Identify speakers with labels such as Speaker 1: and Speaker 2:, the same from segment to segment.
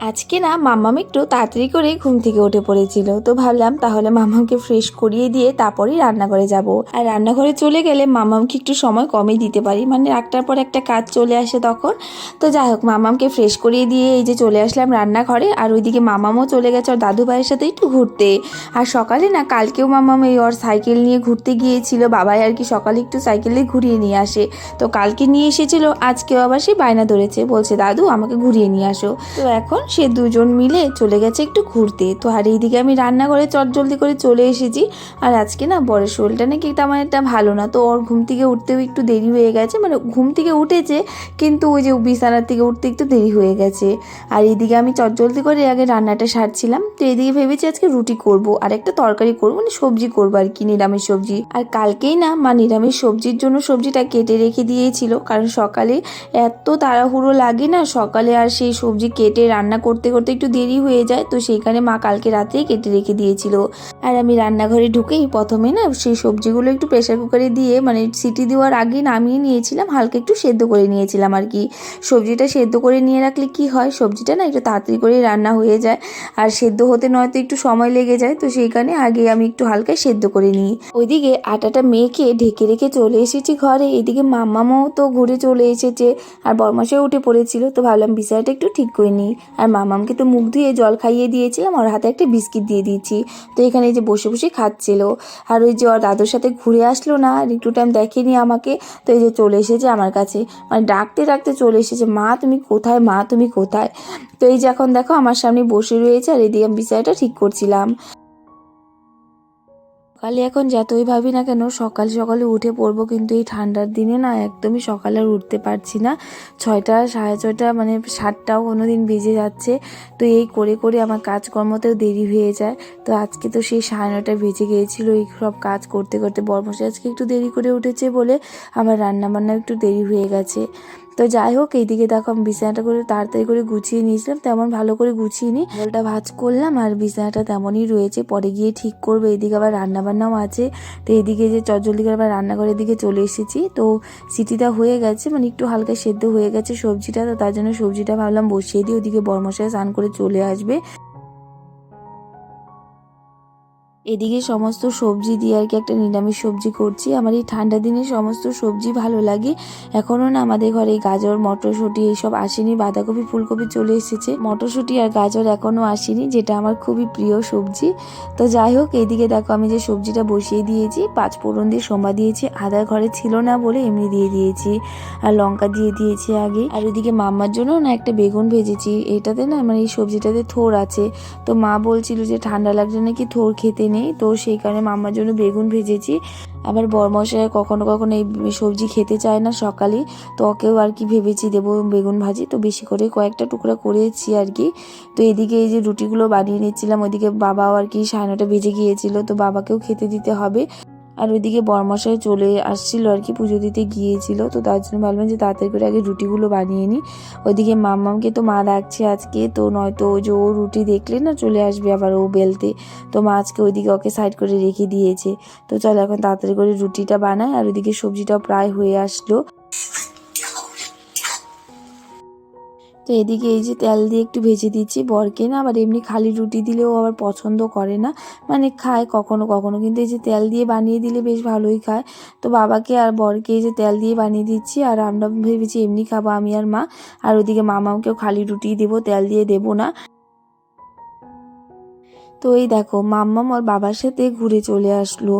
Speaker 1: আজকে না মাম্মাম একটু তাড়াতাড়ি করে ঘুম থেকে উঠে পড়েছিল। তো ভাবলাম তাহলে মাম্মামকে ফ্রেশ করিয়ে দিয়ে তারপরেই রান্নাঘরে যাব। আর রান্নাঘরে চলে গেলে মাম্মামকে একটু সময় কমই দিতে পারি। মানে একটার পর একটা কাজ চলে আসে তখন। তো যাই হোক মামামকে ফ্রেশ করিয়ে দিয়ে এই যে চলে আসলাম রান্নাঘরে। আর ওইদিকে মামামও চলে গেছে ওর দাদু ভাইয়ের সাথে একটু ঘুরতে। আর সকালে না কালকেও মামাম এই ওর সাইকেল নিয়ে ঘুরতে গিয়েছিল। বাবাই আর কি সকালে একটু সাইকেলে ঘুরিয়ে নিয়ে আসে। তো কালকে নিয়ে এসেছিল, আজকেও আবার সে বায়না ধরেছে। বলছে, দাদু, আমাকে ঘুরিয়ে নিয়ে আসো। তো এখন সে দুজন মিলে চলে গেছে একটু ঘুরতে। তো আর এইদিকে আমি রান্নাঘরে চট জলদি করে চলে এসেছি। আর আজকে না বড় শরীরটা নাকি তেমন একটা ভালো না। তো ওর ঘুম থেকে উঠতেও একটু দেরি হয়ে গেছে। মানে ঘুম থেকে উঠেছে, কিন্তু ওই যে বিছানার থেকে উঠতে একটু দেরি হয়ে গেছে। আর এইদিকে আমি চটজলদি করে আগে রান্নাটা সারছিলাম। তো এইদিকে ভেবেছি আজকে রুটি করব। আর একটা তরকারি করব মানে সবজি করব আর কি, নিরামিষ সবজি। আর কালকেই না মা নিরামিষ সবজির জন্য সবজিটা কেটে রেখে দিয়েছিল। কারণ সকালে এত তাড়াহুড়ো লাগে না, সকালে আর সেই সবজি কেটে রান্না করতে করতে একটু দেরি হয়ে যায়, তো সেইখানে মা কালকে রাতেই কেটে রেখে দিয়েছিল। আর আমি রান্নাঘরে ঢুকেই প্রথমে না সেই সবজিগুলো একটু প্রেশার কুকারে দিয়ে মানে সিটি দেওয়ার আগে নামিয়ে নিয়েছিলাম, হালকা একটু সেদ্ধ করে নিয়েছিলাম আর কি। সবজিটা সেদ্ধ করে নিয়ে রাখলে কি হয়, সবজিটা না একটু তাড়াতাড়ি করে রান্না হয়ে যায়। আর সেদ্ধ হতে নয়তো একটু সময় লেগে যায়, তো সেইখানে আগে আমি একটু হালকা সেদ্ধ করে নিই। ওইদিকে আটাটা মেখে ঢেকে রেখে চলে এসেছি ঘরে, এদিকে মাম্মামও তো ঘুরে চলে এসেছে, আর বরমাসাও উঠে পড়েছিল, তো ভাবলাম বিষয়টা একটু ঠিক করে নিই। আর মামামকে তো মুখ ধুয়ে জল খাইয়ে দিয়েছিলাম ওর হাতে একটা বিস্কিট দিয়ে দিয়েছি। তো এখানে যে বসে বসে খাচ্ছিল। আর ওই যে ওর দাদুর সাথে ঘুরে আসলো না, আর একটু টাইম দেখেনি আমাকে। তো এই যে চলে এসেছে আমার কাছে। মানে ডাকতে ডাকতে চলে এসেছে, মা, তুমি কোথায়? মা, তুমি কোথায়? তো এই যে এখন দেখো আমার সামনে বসে রয়েছে আর এদিকে আমি বিষয়টা ঠিক করছিলাম। সকালে এখন যতই ভাবি না কেন, সকাল সকালে উঠে পড়ব কিন্তু এই ঠান্ডার দিনে না একদমই সকালে উঠতে পারছি না। ছয়টা, সাড়ে ছয়টা মানে সাতটাও কোনো দিন বেজে যাচ্ছে। তো এই করে করে আমার কাজকর্মতেও দেরি হয়ে যায়। তো আজকে তো সেই সাড়ে নটা বেজে গিয়েছিল এই সব কাজ করতে করতে। বর্মশাই আজকে একটু দেরি করে উঠেছে বলে আমার রান্না বান্না একটু দেরি হয়ে গেছে। তো যাই হোক, এইদিকে দেখো আমি বিছানাটা করে তাড়াতাড়ি করে গুছিয়ে নিয়েছিলাম, তেমন ভালো করে গুছিয়ে নিই জলটা ভাজ করলাম আর বিছানাটা তেমনই রয়েছে, পরে গিয়ে ঠিক করব। এইদিকে আবার রান্না বান্নাও আছে, তো এইদিকে যে চটজলদি করে আবার রান্নাঘরের দিকে চলে এসেছি। তো সিটিটা হয়ে গেছে মানে একটু হালকা সেদ্ধ হয়ে গেছে সবজিটা, তো তার জন্য সবজিটা ভাবলাম বসিয়ে দিই, ওদিকে বর্মশায় স্নান করে চলে আসবে। এদিকে সমস্ত সবজি দিয়ে আর কি একটা নিরামিষ সবজি করছি। আমার এই ঠান্ডা দিনে সমস্ত সবজি ভালো লাগে। এখনও না আমাদের ঘরে গাজর, মটরশুঁটি এইসব আসেনি। বাঁধাকপি, ফুলকপি চলে এসেছে। মটরশুঁটি আর গাজর এখনও আসেনি, যেটা আমার খুবই প্রিয় সবজি। তো যাই হোক, এদিকে দেখো আমি যে সবজিটা বসিয়ে দিয়েছি, পাঁচ ফোড়ন দিয়ে সোমা দিয়েছি। আদার ঘরে ছিল না বলে এমনি দিয়ে দিয়েছি। আর লঙ্কা দিয়ে দিয়েছি আগে। আর ওইদিকে মাম্মার জন্য না একটা বেগুন ভেজেছি। এটাতে না মানে এই সবজিটাতে থোর আছে। তো মা বলছিল যে ঠান্ডা লাগলে নাকি থোর খেতে নেই তো সেই কারণে মাম্মার জন্য বেগুন ভেজেছি। আবার বরমশাই কখনো কখনো এই সবজি খেতে চায় না সকালে। তো ওকেও আর কি ভেবেছি দেবো বেগুন ভাজি। তো বেশি করে কয়েকটা টুকরা করেছি আর কি। তো এদিকে এই যে রুটিগুলো বানিয়ে নিচ্ছিলাম ওইদিকে বাবাও আর কি সায়নাটা ভেজে গিয়েছিল। তো বাবাকেও খেতে দিতে হবে। আর ওইদিকে বরমশাই চলে আসছিল আর কি, পুজো দিতে গিয়েছিল। তো তার জন্য ভাবলাম যে তাড়াতাড়ি করে আগে রুটিগুলো বানিয়ে নিই ওইদিকে মাম্মামকে তো মা ডাকছে আজকে, তো নয়তো ওই যে ও রুটি দেখলে না চলে আসবে আবার ও বেলতে। তো মা আজকে ওইদিকে ওকে সাইড করে রেখে দিয়েছে। তো চলো এখন তাড়াতাড়ি করে রুটিটা বানায় আর ওইদিকে সবজিটাও প্রায় হয়ে আসলো। তো এদিকে এই যে তেল দিয়ে একটু ভেজে দিচ্ছি বরকে না, আবার এমনি খালি রুটি দিলেও আবার পছন্দ করে না। মানে খায় কখনো কখনো, কিন্তু এই যে তেল দিয়ে বানিয়ে দিলে বেশ ভালোই খায়। তো বাবাকে আর বরকে এই যে তেল দিয়ে বানিয়ে দিচ্ছি, আর আমরা ভেবেছি এমনি খাব আমি আর মা। আর ওদিকে মামাকেও খালি রুটি দেবো, তেল দিয়ে দেবো না। তো এই দেখো, মাম্মাম ওর বাবার সাথে ঘুরে চলে আসলো।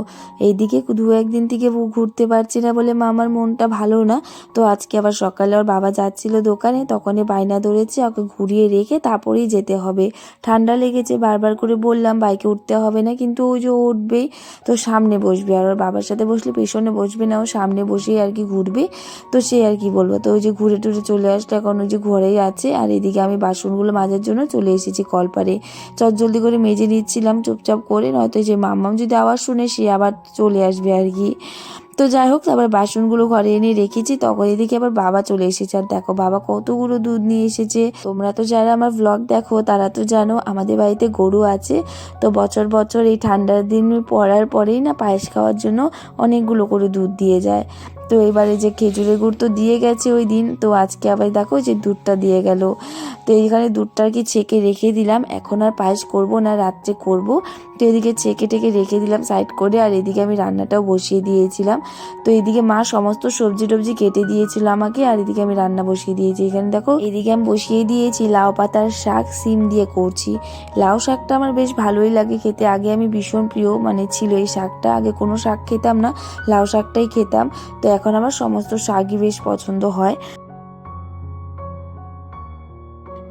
Speaker 1: এইদিকে দু একদিন থেকে ও ঘুরতে পারছে না বলে মামার মনটা ভালো না। তো আজকে আবার সকালে ওর বাবা যাচ্ছিল দোকানে, তখনই বায়না ধরেছে, ওকে ঘুরিয়ে রেখে তারপরেই যেতে হবে। ঠান্ডা লেগেছে, বারবার করে বললাম, বাইকে উঠতে হবে না। কিন্তু ওই যে উঠবেই, তো সামনে বসবে। আর ওর বাবার সাথে বসলে পেছনে বসবে না, ও সামনে বসেই আর কি ঘুরবে। তো সে আর কি বলব, তো ওই যে ঘুরে টুরে চলে আসলো, এখন ওই যে ঘরেই আছে। আর এদিকে আমি বাসনগুলো মাজার জন্য চলে এসেছি কলপারে। চট জলদি করে মেজে নিচ্ছিলাম চুপচাপ করে, নয়তো যে মাম্মাম যদি আওয়াজ শুনে সে আবার চলে আসবে আর কি। তো যাই হোক, তারপর বাসনগুলো ঘরে এনে রেখেছি, তখন এদিকে আবার বাবা চলে এসেছে। আর দেখো, বাবা কতগুলো দুধ নিয়ে এসেছে। তোমরা তো যারা আমার ব্লগ দেখো, তারা তো জানো আমাদের বাড়িতে গরু আছে। তো বছর বছর এই ঠান্ডার দিন পড়ার পরেই না পায়েস খাওয়ার জন্য অনেকগুলো করে দুধ দিয়ে যায়। তো এবারে যে খেজুরের গুড় তো দিয়ে গেছে ওই দিন, তো আজকে আবার দেখো যে দুধটা দিয়ে গেল। তো এইখানে দুধটা আর কি ছেঁকে রেখে দিলাম, এখন আর পায়েস করব না, রাত্রে করব। তো এদিকে ছেঁকে টেকে রেখে দিলাম সাইড করে, আর এদিকে আমি রান্নাটাও বসিয়ে দিয়েছিলাম। তো এদিকে মা সমস্ত সবজি টবজি কেটে দিয়েছিল আমাকে, আর এদিকে আমি রান্না বসিয়ে দিয়েছি। এখানে দেখো, এদিকে আমি বসিয়ে দিয়েছি লাউ পাতার শাক, সিম দিয়ে করছি। লাউ শাকটা আমার বেশ ভালোই লাগে খেতে। আগে আমি ভীষণ প্রিয় মানে ছিল এই শাকটা। আগে কোনো শাক খেতাম না, লাউ শাকটাই খেতাম। তো এখন আমার সমস্ত শাকই বেশ পছন্দ হয়।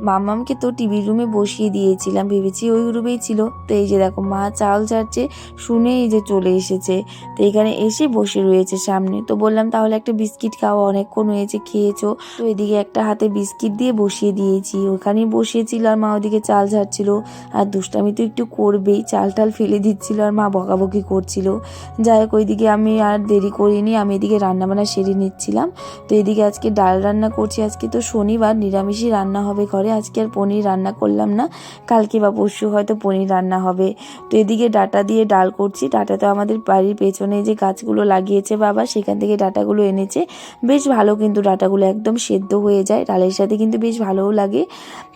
Speaker 1: মামামকে তো টিভির রুমে বসিয়ে দিয়েছিলাম, ভেবেছি ওই রুমেই ছিল। তো এই যে দেখো, মা চাল ছাড়ছে শুনে এই যে চলে এসেছে। তো এখানে এসে বসে রয়েছে সামনে। তো বললাম, তাহলে একটা বিস্কিট খাওয়া, অনেকক্ষণ হয়েছে, খেয়েছো? তো এদিকে একটা হাতে বিস্কিট দিয়ে বসিয়ে দিয়েছি। ওখানেই বসিয়েছিল আর মা ওদিকে চাল ঝাড়ছিল। আর দুষ্টামি তো একটু করবেই, চাল টাল ফেলে দিচ্ছিল আর মা বকাবকি করছিল। যাই হোক, ওইদিকে আমি আর দেরি করিনি, আমি এদিকে রান্নাবান্না সেরে নিচ্ছিলাম। তো এদিকে আজকে ডাল রান্না করছি, আজকে তো শনিবার, নিরামিষই রান্না হবে ঘরে। আজকে আর পনির রান্না করলাম না। কালকে বা পরশু হয়তো পনির রান্না হবে। তো এদিকে ডাটা দিয়ে ডাল করছি। ডাটা তো আমাদের বাড়ির পেছনে যে গাছগুলো লাগিয়েছে বাবা, সেখান থেকে ডাটাগুলো এনেছে। বেশ ভালো কিন্তু ডাটাগুলো একদম সেদ্ধ হয়ে যায়। ডালের সাথে কিন্তু বেশ ভালোও লাগে।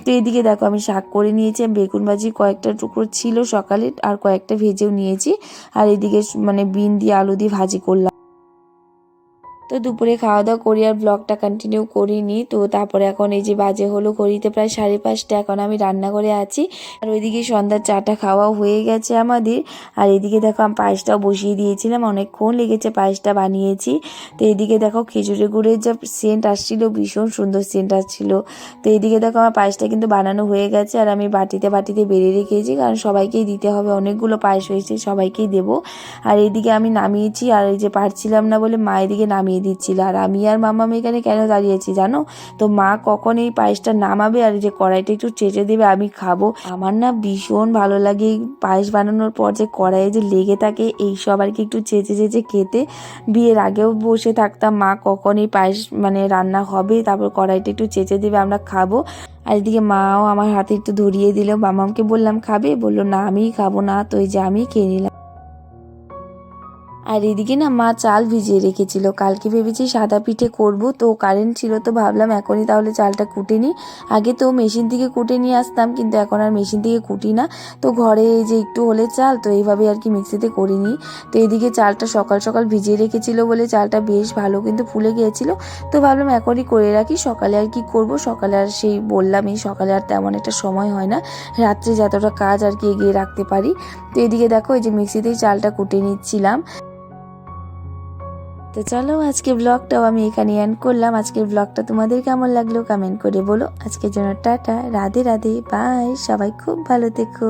Speaker 1: তো এদিকে দেখো আমি শাক করে নিয়েছি। বেগুন ভাজি কয়েকটা টুকরো ছিল সকালে আর কয়েকটা ভেজেও নিয়েছি। আর এদিকে মানে বিন দিয়ে আলু দিয়ে ভাজি করলাম। তো দুপুরে খাওয়া দাওয়া করি আর ব্লগটা কন্টিনিউ করিনি। তো তারপরে এখন এই যে বাজে হলো ঘড়িতে প্রায় সাড়ে পাঁচটা, এখন আমি রান্না করে আছি। আর ওইদিকে সন্ধ্যার চাটা খাওয়াও হয়ে গেছে আমাদের। আর এদিকে দেখো আমি পায়েসটাও বসিয়ে দিয়েছিলাম, অনেকক্ষণ লেগেছে পায়েসটা বানিয়েছি। তো এদিকে দেখো খেজুরের গুড়ের যা সেন্ট আসছিল, ভীষণ সুন্দর সেন্ট আসছিল। তো এদিকে দেখো আমার পায়েসটা কিন্তু বানানো হয়ে গেছে, আর আমি বাটিতে বাটিতে বেড়ে রেখেছি, কারণ সবাইকেই দিতে হবে। অনেকগুলো পায়েস হয়েছে, সবাইকেই দেবো। আর এদিকে আমি নামিয়েছি, আর এই যে পারছিলাম না বলে মা এদিকে নামিয়ে দিচ্ছিল। আর আমি আর মামা এখানে কেন দাঁড়িয়েছি জানো? তো মা কখন এই পায়েসটা নামাবে আর যে কড়াইটা একটু চেঁচে দেবে আমি খাব। আমার না ভীষণ ভালো লাগে পায়েস বানানোর পর যে কড়াইয়ে যে লেগে থাকে এই সব আর কি একটু চেঁচে চেঁচে খেতে। বিয়ের আগেও বসে থাকতাম, মা কখন এই পায়েস মানে রান্না হবে তারপর কড়াইটা একটু চেঁচে দেবে আমরা খাব। আর এদিকে মাও আমার হাতে একটু ধরিয়ে দিল, মামামকে বললাম, খাবে? বলল, না, আমিই খাব না। তো এই যে আমি খেয়ে নিলাম। আর এদিকে না মা চাল ভিজিয়ে রেখেছিল। কালকে ভেবেছি সাদা পিঠে করব, তো কারেন্ট ছিল তো ভাবলাম এখনই তাহলে চালটা কুটে নিই। আগে তো মেশিন থেকে কুটে নিয়ে আসতাম, কিন্তু এখন আর মেশিন থেকে কুটি না। তো ঘরে এই যে একটু হলে চাল, তো এইভাবে আর কি মিক্সিতে করে করিনি তো এদিকে চালটা সকাল সকাল ভিজিয়ে রেখেছিল বলে চালটা বেশ ভালো কিন্তু ফুলে গিয়েছিল। তো ভাবলাম এখনই করে রাখি, সকালে আর কি করব। সকালে আর সেই বললাম এই সকালে আর তেমন একটা সময় হয় না। রাত্রে যতটা কাজ আর কি এগিয়ে রাখতে পারি। তো এদিকে দেখো, এই যে মিক্সিতেই চালটা কুটে নিচ্ছিলাম। তো চলো আজকে ব্লগটাও আমি এখানে অ্যান্ড করলাম। আজকের ব্লগটা তোমাদের কেমন লাগল কমেন্ট করে বলো। আজকে জন্য টাটা, রাধে রাধে বাই সবাই খুব ভালো থেকো।